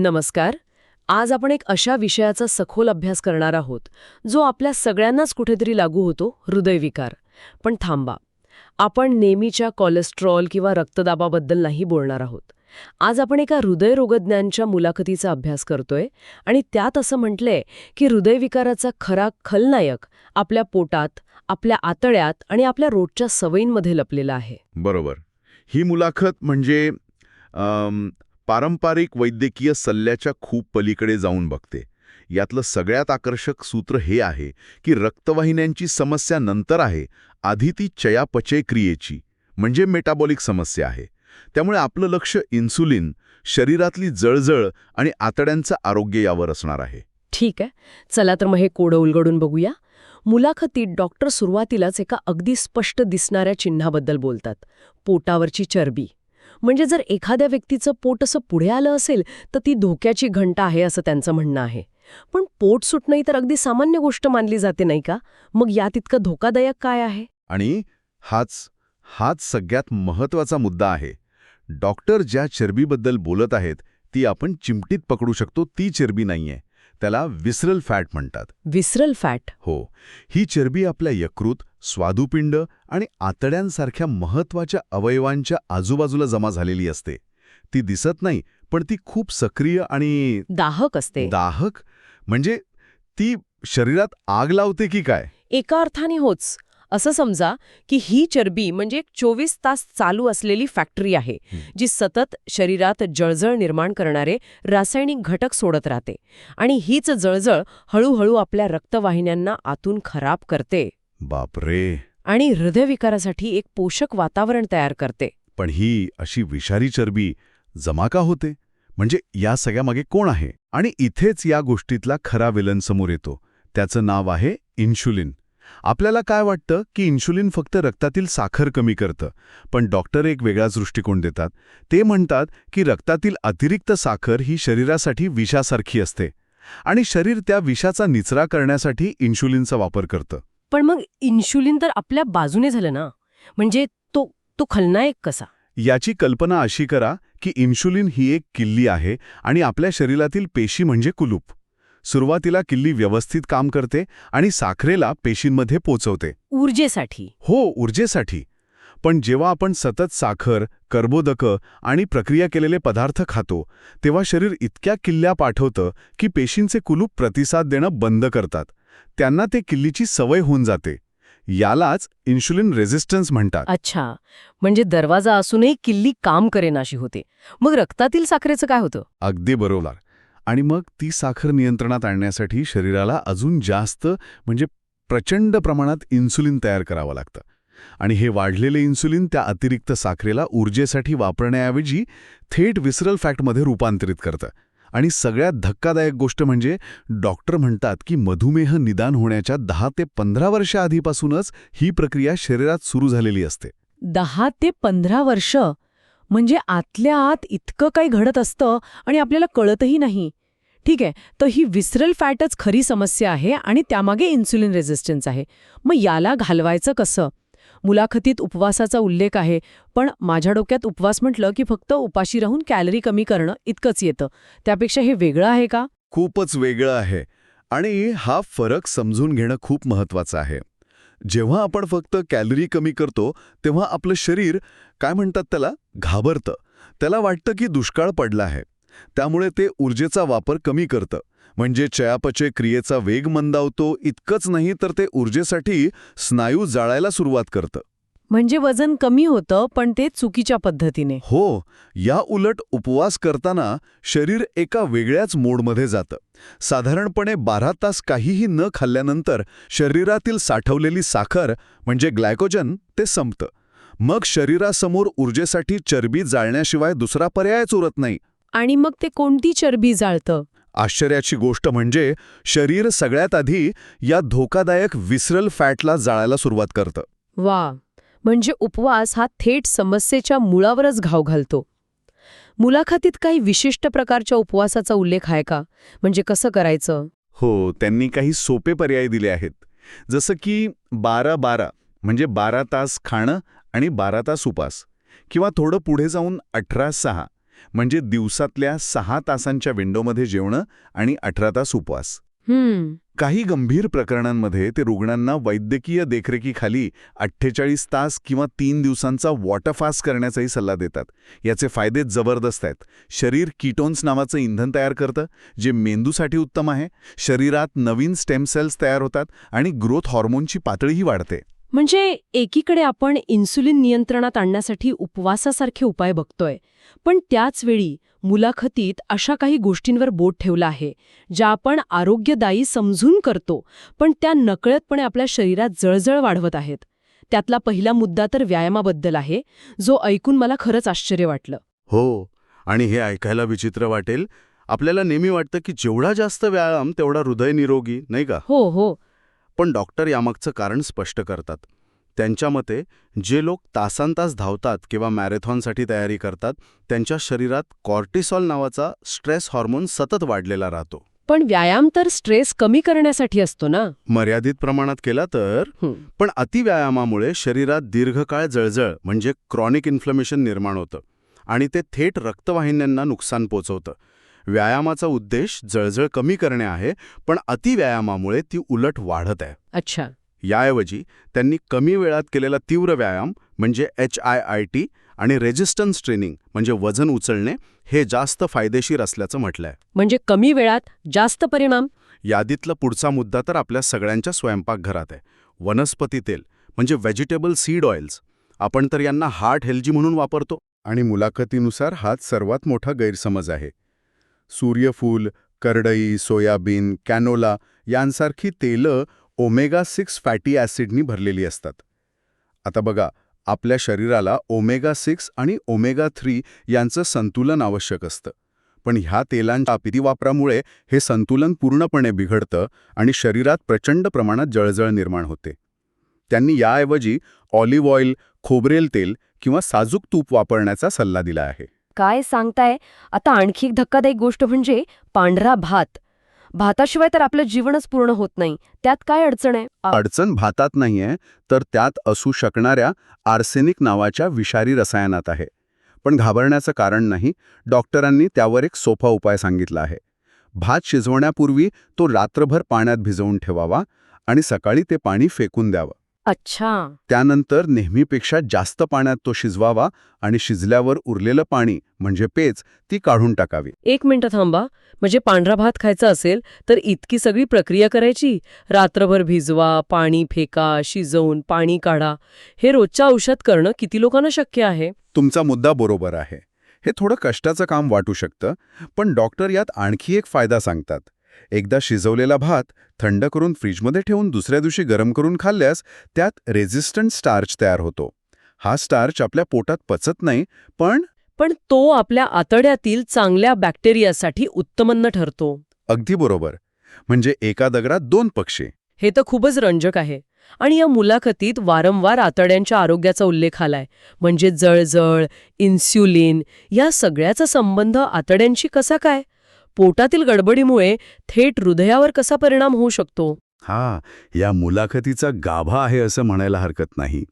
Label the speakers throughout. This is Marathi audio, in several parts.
Speaker 1: नमस्कार. आज आपण एक अशा विषयाचा सखोल अभ्यास करणार आहोत जो आपल्या सगळ्यांनाच कुठेतरी लागू होतो हृदयविकार. पण थांबा. आपण नेहमीच्या कोलेस्ट्रॉल किंवा रक्तदाबाबद्दल नाही बोलणार आहोत. आज आपण एका हृदयरोगज्ञांच्या मुलाखतीचा अभ्यास करतोय आणि त्यात असं म्हटलंय की हृदयविकाराचा खरा खलनायक आपल्या पोटात आपल्या आतड्यात आणि आपल्या रोजच्या सवयींमध्ये लपलेला आहे.
Speaker 2: बरोबर. ही मुलाखत म्हणजे पारंपरिक वैद्यकीय सल्ल्याच्या खूप पलीकडे जाऊन बघते. यातलं सगळ्यात आकर्षक सूत्र हे आहे की रक्तवाहिन्यांची समस्या नंतर आहे आधी ती चयापचय क्रियेची म्हणजे मेटाबॉलिक समस्या आहे. त्यामुळे आपलं लक्ष इन्सुलिन शरीरातली जळजळ आणि आतड्यांचं आरोग्य यावर असणार आहे.
Speaker 1: ठीक आहे. चला तर मग हे कोडं उलगडून बघूया. मुलाखतीत डॉक्टर सुरुवातीलाच एका अगदी स्पष्ट दिसणाऱ्या चिन्हाबद्दल बोलतात. पोटावरची चरबी. म्हणजे जर एखाद्या व्यक्तीचं पोट असं पुढे आलं असेल तर ती धोक्याची घंटा आहे असं त्यांचं म्हणणं आहे. पण पोट सुटणं ही तर अगदी सामान्य गोष्ट मानली जाते नाही का? मग यात इतकं धोकादायक काय आहे?
Speaker 2: आणि हाच हाच सगळ्यात महत्त्वाचा मुद्दा आहे. डॉक्टर ज्या चरबीबद्दल बोलत आहेत ती आपण चिमटीत पकडू शकतो ती चरबी नाहीये. त्याला विसरल फॅट म्हणतात.
Speaker 1: Visceral fat.
Speaker 2: हो. ही चरबी आपल्या यकृत स्वादुपिंड आणि आतड्यांसारख्या महत्त्वाच्या अवयवांच्या आजूबाजूला जमा झालेली असते. ती दिसत नाही पण ती खूप सक्रिय आणि
Speaker 1: दाहक असते.
Speaker 2: दाहक? म्हणजे ती शरीरात आग लावते की काय?
Speaker 1: एका अर्थाने होच. असं समजा की ही चरबी म्हणजे एक चोवीस तास चालू असलेली फॅक्टरी आहे. जी सतत शरीरात जळजळ निर्माण करणारे रासायनिक घटक सोडत राहते आणि हीच जळजळ हळूहळू आपल्या रक्तवाहिन्यांना आतून खराब करते.
Speaker 2: बापरे.
Speaker 1: आणि हृदयविकारासाठी एक पोषक वातावरण तयार करते.
Speaker 2: पण ही अशी विषारी चरबी जमा का होते? म्हणजे या सगळ्यामागे कोण आहे? आणि इथेच या गोष्टीतला खरा विलन समोर येतो. त्याचं नाव आहे इन्शुलिन. आपल्याला काय वाटतं की इन्शुलिन फक्त रक्तातील साखर कमी करतं पण डॉक्टर एक वेगळाच दृष्टिकोन देतात. ते म्हणतात की रक्तातील अतिरिक्त साखर ही शरीरासाठी विषासारखी असते आणि शरीर त्या विषाचा निचरा करण्यासाठी इन्शुलिनचा वापर करतं.
Speaker 1: पण मग इन्शुलिन तर आपल्या बाजूने झालं ना? म्हणजे तो तो खलनायक कसा?
Speaker 2: याची कल्पना अशी करा की इन्शुलिन ही एक किल्ली आहे आणि आपल्या शरीरातील पेशी म्हणजे कुलूप. सुरुवातीला किल्ली व्यवस्थित काम करते आणि साखरेला पेशींमध्ये पोचवते.
Speaker 1: ऊर्जेसाठी.
Speaker 2: हो ऊर्जेसाठी. पण जेव्हा आपण सतत साखर कर्बोदकं आणि प्रक्रिया केलेले पदार्थ खातो तेव्हा शरीर इतक्या किल्ल्या पाठवतं की पेशींचे कुलूप प्रतिसाद देणं बंद करतात. त्यांना ते किल्लीची सवय होऊन जाते. यालाच इन्शुलिन रेझिस्टन्स म्हणतात.
Speaker 1: अच्छा. म्हणजे दरवाजा असूनही किल्ली काम करेनाशी होते. मग रक्तातील साखरेचं काय होतं?
Speaker 2: अगदी बरोबर. आणि मग ती साखर नियंत्रणात आणण्यासाठी शरीराला अजून जास्त म्हणजे प्रचंड प्रमाणात इन्सुलिन तयार करावं लागतं. आणि हे वाढलेले इन्सुलिन त्या अतिरिक्त साखरेला ऊर्जेसाठी वापरण्याऐवजी थेट विसरल फॅक्टमध्ये रूपांतरित करतं. आणि सगळ्यात धक्कादायक गोष्ट म्हणजे डॉक्टर म्हणतात की मधुमेह निदान होण्याच्या दहा ते पंधरा वर्ष आधीपासूनच ही प्रक्रिया शरीरात सुरू झालेली असते.
Speaker 1: दहा ते पंधरा वर्ष? म्हणजे आतल्या आत इतकं काही घडत असतं आणि आपल्याला कळतही नाही. ठीक आहे तर ही विसरल फॅटच खरी समस्या आहे आणि त्यामागे इन्सुलिन रेझिस्टन्स आहे. मग याला घालवायचं कसं? मुलाखतीत उपवासाचा उल्लेख आहे पण माझ्या डोक्यात उपवास म्हटलं की फक्त उपाशी राहून कॅलरी कमी करणं इतकंच येतं. त्यापेक्षा हे वेगळं आहे का?
Speaker 2: खूपच वेगळं आहे आणि हा फरक समजून घेणं खूप महत्वाचं आहे. जेव्हा आपण फक्त कॅलरी कमी करतो तेव्हा आपलं शरीर काय म्हणतात त्याला? घाबरतं. त्याला वाटतं की दुष्काळ पडला आहे. त्यामुळे ते ऊर्जेचा वापर कमी करतं. म्हणजे चयापचय क्रियेचा वेग मंदावतो इतकंच नाही तर ते ऊर्जेसाठी स्नायू जाळायला सुरुवात करतं.
Speaker 1: म्हणजे वजन कमी होतं पण ते चुकीच्या पद्धतीने.
Speaker 2: हो या उलट उपवास करताना शरीर एका वेगळ्याच मोडमध्ये जातं. साधारणपणे बारा तास काहीही न खाल्ल्यानंतर शरीरातील साठवलेली साखर म्हणजे ग्लायकोजन ते संपतं. मग शरीरासमोर ऊर्जेसाठी चरबी जाळण्याशिवाय दुसरा पर्यायच उरत नाही.
Speaker 1: आणि मग ते कोणती चरबी जाळतं?
Speaker 2: आश्चर्याची गोष्ट म्हणजे शरीर सगळ्यात आधी या धोकादायक विसरल फॅटला जाळायला सुरुवात करतं.
Speaker 1: वा म्हणजे उपवास हा थेट समस्येच्या मुळावरच घाव घालतो. मुलाखतीत काही विशिष्ट प्रकारच्या उपवासाचा उल्लेख आहे का? म्हणजे कसं करायचं?
Speaker 2: हो त्यांनी काही सोपे पर्याय दिले आहेत. जसं की बारा बारा म्हणजे बारा तास खाणं आणि बारा तास उपास किंवा थोडं पुढे जाऊन अठरा सहा. म्हणजे दिवसातल्या सहा तासांच्या विंडोमध्ये जेवणं आणि अठरा तास उपवास.
Speaker 1: हम्म.
Speaker 2: काही गंभीर प्रकरणांमध्ये ते रुग्णांना वैद्यकीय देखरेखीखाली अठ्ठेचाळीस तास किंवा तीन दिवसांचा वॉटरफास्ट करण्याचाही सल्ला देतात. याचे फायदे जबरदस्त आहेत. शरीर कीटोन्स नावाचं इंधन तयार करतं जे मेंदूसाठी उत्तम आहे. शरीरात नवीन स्टेम सेल्स तयार होतात आणि ग्रोथ हॉर्मोनची पातळीही वाढते.
Speaker 1: म्हणजे एकीकडे आपण इन्सुलिन नियंत्रणात आणण्यासाठी उपवासासारखे उपाय बघतोय पण त्याच वेळी मुलाखतीत अशा काही गोष्टींवर बोट ठेवलं आहे ज्या आपण आरोग्यदायी समजून करतो पण त्या नकळतपणे आपल्या शरीरात जळजळ वाढवत आहेत. त्यातला पहिला मुद्दा तर व्यायामाबद्दल आहे जो ऐकून मला खरंच आश्चर्य वाटलं.
Speaker 3: हो आणि हे ऐकायला विचित्र वाटेल. आपल्याला नेहमी वाटतं की जेवढा जास्त व्यायाम तेवढा हृदय निरोगी नाही का?
Speaker 1: हो हो.
Speaker 3: पण डॉक्टर यामागचं कारण स्पष्ट करतात. त्यांच्या मते जे लोक तासांतास धावतात किंवा मॅरेथॉनसाठी तयारी करतात त्यांच्या शरीरात कॉर्टिसॉल नावाचा स्ट्रेस हॉर्मोन सतत वाढलेला राहतो.
Speaker 1: पण व्यायाम तर स्ट्रेस कमी करण्यासाठी असतो ना?
Speaker 3: मर्यादित प्रमाणात केला तर. पण अतिव्यायामामुळे शरीरात दीर्घकाळ जळजळ म्हणजे क्रॉनिक इन्फ्लमेशन निर्माण होतं आणि ते थेट रक्तवाहिन्यांना नुकसान पोचवतं. व्यायामाचा उद्देश जळजळ कमी करणे आहे पण अतिव्यायामामुळे ती उलट वाढत आहे.
Speaker 1: अच्छा.
Speaker 3: याऐवजी त्यांनी कमी वेळात केलेला तीव्र व्यायाम म्हणजे एच आय आय टी आणि रेजिस्टन्स ट्रेनिंग म्हणजे वजन उचलणे हे जास्त फायदेशीर असल्याचं म्हटलंय.
Speaker 1: म्हणजे कमी वेळात जास्त परिणाम?
Speaker 3: यादीतला पुढचा मुद्दा तर आपल्या सगळ्यांच्या स्वयंपाकघरात आहे. वनस्पती तेल म्हणजे व्हेजिटेबल सीड ऑइल्स. आपण तर यांना हार्ट हेल्जी म्हणून वापरतो.
Speaker 2: आणि मुलाखतीनुसार हाच सर्वात मोठा गैरसमज आहे. सूर्यफूल करडई सोयाबीन कॅनोला यांसारखी तेलं ओमेगा सिक्स फॅटी ॲसिडनी भरलेली असतात. आता बघा आपल्या शरीराला ओमेगा सिक्स आणि ओमेगा थ्री यांचं संतुलन आवश्यक असतं. पण ह्या तेलांच्या अतिवापरामुळे हे संतुलन पूर्णपणे बिघडतं आणि शरीरात प्रचंड प्रमाणात जळजळ निर्माण होते. त्यांनी याऐवजी ऑलिव्ह ऑइल खोबरेल तेल किंवा साजूक तूप वापरण्याचा सल्ला दिला आहे.
Speaker 4: काय सांगताय? आता आणखी एक धक्कादायक गोष्ट म्हणजे पांढरा भात. भाताशिवाय तर आपलं जीवनच पूर्ण होत नाही. त्यात काय अडचण आहे?
Speaker 2: अडचण भातात नाहीये तर त्यात असू शकणाऱ्या आर्सेनिक नावाच्या विषारी रसायनात आहे. पण घाबरण्याचं कारण नाही डॉक्टरांनी त्यावर एक सोपा उपाय सांगितला आहे. भात शिजवण्यापूर्वी तो रात्रभर पाण्यात भिजवून ठेवावा आणि सकाळी ते पाणी फेकून द्यावं.
Speaker 4: अच्छा.
Speaker 2: त्यानंतर नेहमीपेक्षा जास्त पाण्यात तो शिजवावा आणि शिजल्यावर उरलेलं पाणी म्हणजे पेच ती काढून टाकावी.
Speaker 1: एक मिनिट थांबा. म्हणजे पांढरा भात खायचा असेल तर इतकी सगळी प्रक्रिया करायची? रात्रभर भिजवा पाणी फेका शिजवून पाणी काढा. हे रोजच्या औषध करणं किती लोकांना शक्य आहे?
Speaker 2: तुमचा मुद्दा बरोबर आहे. हे थोडं कष्टाचं काम वाटू शकतं पण डॉक्टर यात आणखी एक फायदा सांगतात. एकदा शिजवलेला भात थंड करून फ्रीजमध्ये ठेवून दुसऱ्या दिवशी गरम करून खाल्ल्यास त्यात रेझिस्टंट स्टार्च तयार होतो. हा स्टार्च आपल्या पोटात पचत नाही पण
Speaker 1: पण तो आपल्या आतड्यातील चांगल्या बॅक्टेरियासाठी उत्तमन्न ठरतो.
Speaker 2: अगदी बरोबर. म्हणजे एका दगडात दोन पक्षी.
Speaker 1: हे तर खूपच रंजक आहे. आणि या मुलाखतीत वारंवार आतड्यांच्या आरोग्याचा उल्लेख आलाय. म्हणजे जळजळ इन्स्युलिन या सगळ्याचा संबंध आतड्यांशी कसा काय? पोटातील गडबडीमुळे थेट हृदयावर कसा परिणाम होऊ शकतो?
Speaker 2: हा या मुलाखतीचा गाभा आहे असं म्हणायला हरकत नाही.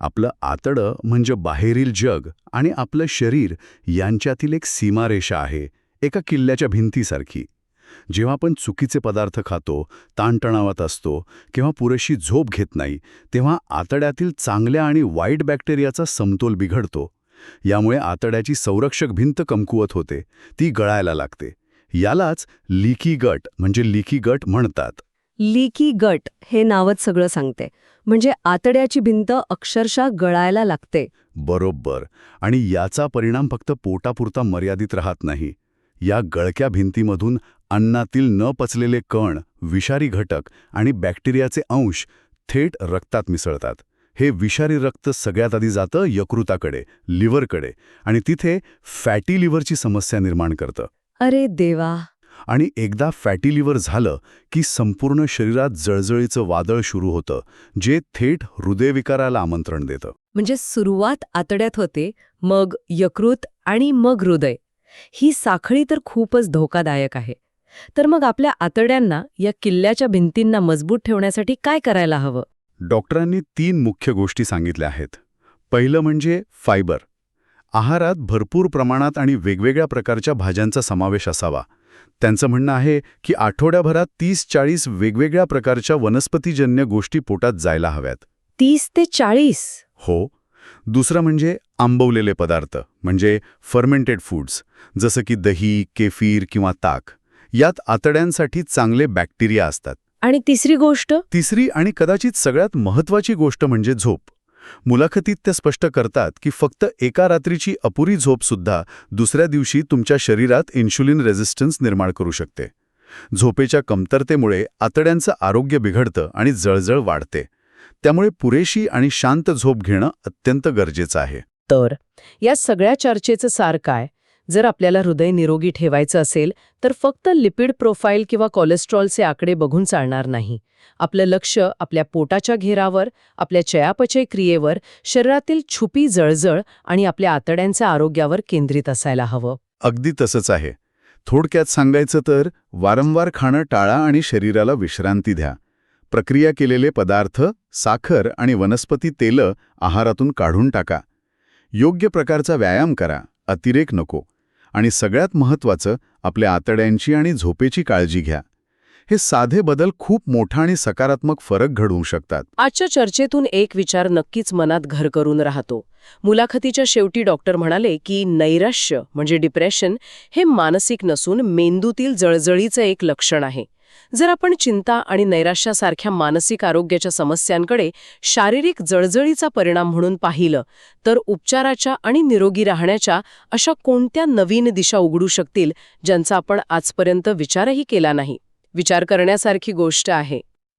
Speaker 2: आपलं आतडं म्हणजे बाहेरील जग आणि आपलं शरीर यांच्यातील एक सीमारेषा आहे एका किल्ल्याच्या भिंतीसारखी. जेव्हा आपण चुकीचे पदार्थ खातो ताणतणावात असतो किंवा पुरेशी झोप घेत नाही तेव्हा आतड्यातील चांगल्या आणि वाईट बॅक्टेरियाचा समतोल बिघडतो. यामुळे आतड्याची संरक्षक भिंत कमकुवत होते ती गळायला लागते. यालाच लिकी गट म्हणजे लिकी गट म्हणतात.
Speaker 4: लीकी गट हे नावच सगळं सांगते. म्हणजे आतड्याची भिंत अक्षरशः गळायला लागते.
Speaker 2: बरोबर. आणि याचा परिणाम फक्त पोटापुरता मर्यादित राहत नाही. या गळक्या भिंतीमधून अन्नातील न पचलेले कण विषारी घटक आणि बॅक्टेरियाचे अंश थेट रक्तात मिसळतात. हे विषारी रक्त सगळ्यात आधी जातं यकृताकडे लिव्हरकडे आणि तिथे फॅटी लिव्हरची समस्या निर्माण करतं.
Speaker 4: अरे देवा.
Speaker 2: आणि एकदा फॅटी लिव्हर झालं की संपूर्ण शरीरात जळजळीचं वादळ सुरू होतं जे थेट हृदयविकाराला आमंत्रण देतं.
Speaker 4: म्हणजे सुरुवात आतड्यात होते मग यकृत आणि मग हृदय. ही साखळी तर खूपच धोकादायक आहे. तर मग आपल्या आतड्यांना या किल्ल्याच्या भिंतींना मजबूत ठेवण्यासाठी काय करायला हवं?
Speaker 2: डॉक्टरांनी तीन मुख्य गोष्टी सांगितल्या आहेत. पहिलं म्हणजे फायबर. आहारात भरपूर प्रमाणात आणि वेगवेगळ्या प्रकारच्या भाज्यांचा समावेश असावा. त्यांचं म्हणणं आहे की आठवड्याभरात तीस चाळीस वेगवेगळ्या प्रकारच्या वनस्पतीजन्य गोष्टी पोटात जायला हव्यात.
Speaker 4: तीस ते चाळीस?
Speaker 2: हो. दुसरं म्हणजे आंबवलेले पदार्थ म्हणजे फर्मेंटेड फूड्स जसं की दही केफीर किंवा ताक. यात आतड्यांसाठी चांगले बॅक्टेरिया असतात.
Speaker 4: आणि तिसरी गोष्ट?
Speaker 2: तिसरी आणि कदाचित सगळ्यात महत्त्वाची गोष्ट म्हणजे झोप. मुलाखतीत ते स्पष्ट करतात की फक्त एका रात्रीची अपुरी झोपसुद्धा दुसऱ्या दिवशी तुमच्या शरीरात इन्शुलिन रेझिस्टन्स निर्माण करू शकते. झोपेच्या कमतरतेमुळे आतड्यांचं आरोग्य बिघडतं आणि जळजळ वाढते. त्यामुळे पुरेशी आणि शांत झोप घेणं अत्यंत गरजेचं आहे.
Speaker 1: तर या सगळ्या चर्चेचं सार काय? जर आपल्याला हृदय निरोगी ठेवायचं असेल तर फक्त लिपिड प्रोफाईल किंवा कोलेस्ट्रॉलचे आकडे बघून चालणार नाही. आपलं लक्ष आपल्या पोटाच्या घेरावर आपल्या चयापचय क्रियेवर शरीरातील छुपी जळजळ आणि आपल्या आतड्यांच्या आरोग्यावर केंद्रित असायला हवं.
Speaker 2: अगदी तसंच आहे. थोडक्यात सांगायचं तर वारंवार खाणं टाळा आणि शरीराला विश्रांती द्या. प्रक्रिया केलेले पदार्थ साखर आणि वनस्पती तेलं आहारातून काढून टाका. योग्य प्रकारचा व्यायाम करा. अतिरेक नको. आणि सगळ्यात महत्त्वाचं आपल्या आतड्यांची आणि झोपेची काळजी घ्या. हे साधे बदल खूप मोठा आणि सकारात्मक फरक घडवू शकतात.
Speaker 1: आजच्या चर्चेतून एक विचार नक्कीच मनात घर करून राहतो. मुलाखतीच्या शेवटी डॉक्टर म्हणाले की नैराश्य म्हणजे डिप्रेशन हे मानसिक नसून मेंदूतील जळजळीचं एक लक्षण आहे. जर आपण चिंता आणि नैराश्यासारख्या मानसिक आरोग्याच्या समस्यांकडे शारीरिक जळजळीचा परिणाम म्हणून पाहिलं तर उपचाराच्या आणि निरोगी राहण्याच्या अशा कोणत्या नवीन दिशा उघडू शकतील ज्यांचा आपण आजपर्यंत विचारही केला नाही? विचार करण्यासारखी गोष्ट आहे.